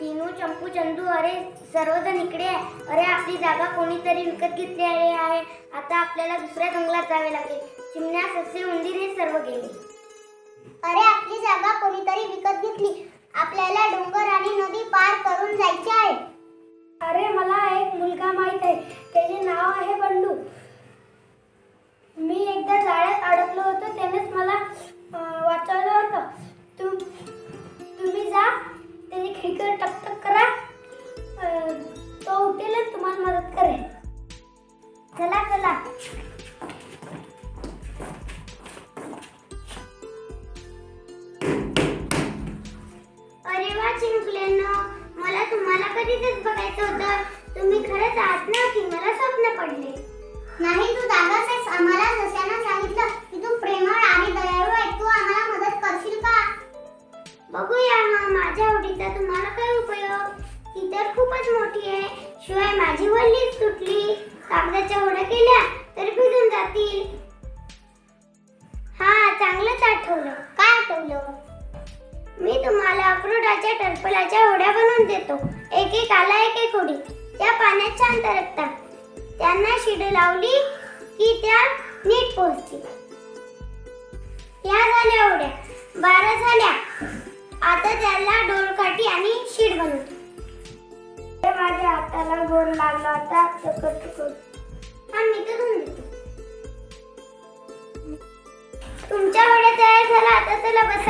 टिनू चंपू चंदू अरे सर्वजण इकडे आहे. अरे आपली जागा कोणीतरी विकत घेतली आहे आहे. आता आपल्याला दुसऱ्या जंगलात जावे लागेल. चिमण्या ससे उंदीर हे सर्व गेले. अरे आपली जागा अरे वा चिमुकल्यांनो मला तुम्हाला कधीच बघायचं होतं. तुम्ही खरंच आहात ना की मला स्वप्न पडले? नाही तू दादाच आहेस आम्हाला जशानं सांगितलं की तू प्रेमळ आणि दयाळू आहे तू आम्हाला मदत करशील का? बघूया हा माझ्या आवडीचा तुम्हाला काय उपयोग? ती तर खूपच मोठी आहे. शिवाय माझी वल्लीच तुटली. कागदाच्या होड्या केल्या. आठवलं काय आठवलं मी तुम्हाला अक्रोडाच्या टरफलाच्या होड्या बनवून देतो. एक एक आला एक एक होडी त्या पाण्यात छान तरकतात त्यांना शिड लावली की त्या नीट पोहोचतील या झाल्या होड्या बारा झाल्या. आता त्याला डोलकाठी आणि शीड बनवतो. हे माझ्या हाताला गोल लागला होता तुकड तुकड हा मी तर धुवून देतो. तुमच्या होड्या